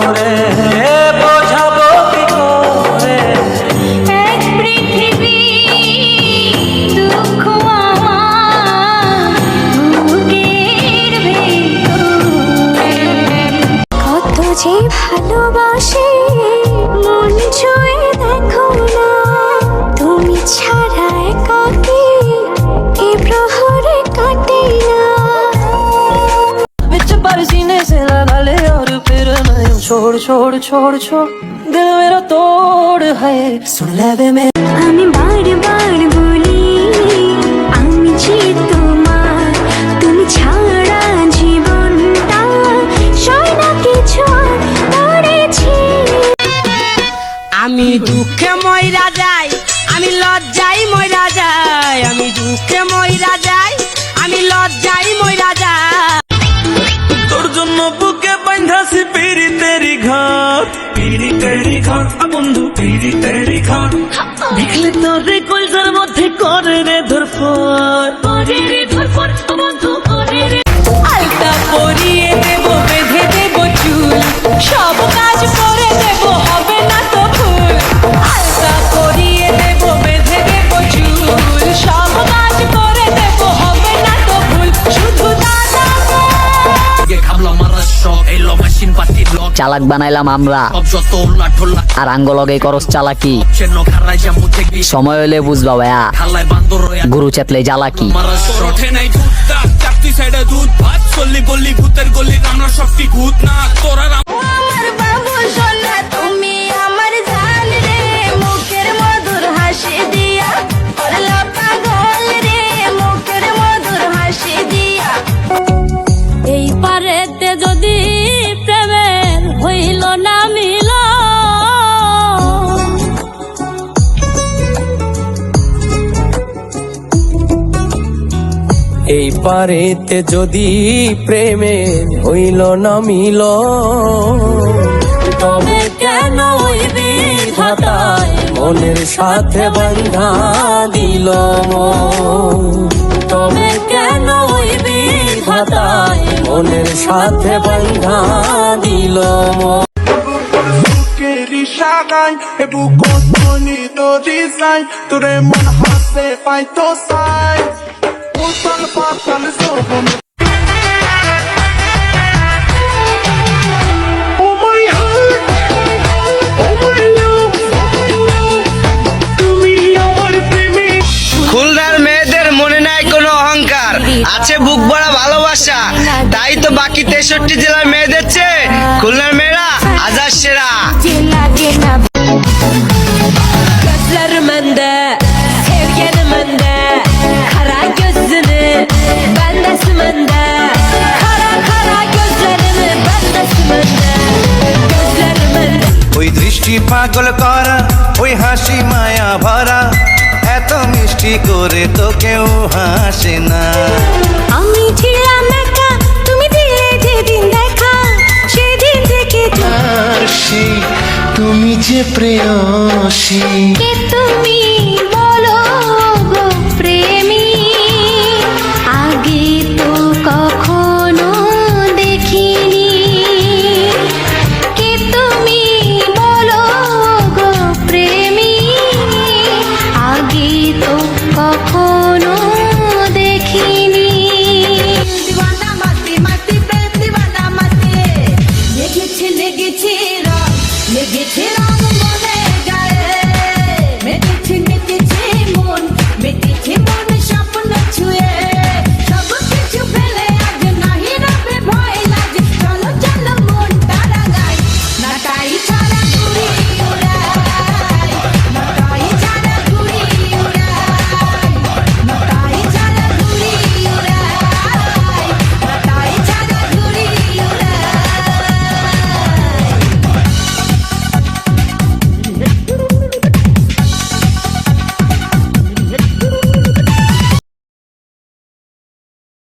করে छोड़ छोड़ दिल मेरा तोड़ है सुन ले वे मेरे আমি বারবার বলি আমি যে তোমার তুমি ছাড়া জীবনটা সয় না কিছু করেছি আমি দুঃখে ময়রা যাই আমি লজ্জাই ময়রা যাই আমি দুঃখে তেরি ঘাট আ বন্ধু পিড়ি তেরি ঘাট দেখলে তোর রে কলজার মধ্যে করে রে ধরফর করে রে ধরফর বন্ধু। চালাক বানাইলাম আমরা। আর আঙ্গলগে করস চালাকি। সময় হলে বুঝবা ভাইয়া। গুরু চেতলে চাকতি সাইডে দুধ ভাত চল্লি বললি ভূতের গলি আমরা শক্তি ভূত না তোরা এই পারেতে যদি প্রেমে হইল না মিল তবে কেন মনের সাথে বন্ধা দিল? তবে কেন ওই বিধাতায় মনের সাথে বন্ধা দিল বুকত তোরে মন হাসে পাইতো সাই উতাল পাতাল সবম Oh my heart, oh খুলনার মেয়েদের মনে নাই কোনো অহংকার। আছে বুক ভরা ভালোবাসা। তাই তো বাকি তেষট্টি জেলার মেয়েদের চেয়ে খুলনার মেয়েরা হাজার সেরা। পাগল করা ওই হাসি মায়া ভরা। এত মিষ্টি করে তো কেউ হাসে না। আমি ছিলাম একা তুমি দিলে যেদিন দেখা সেদিন থেকে তুমি। যে প্রেয়সী। তুমি?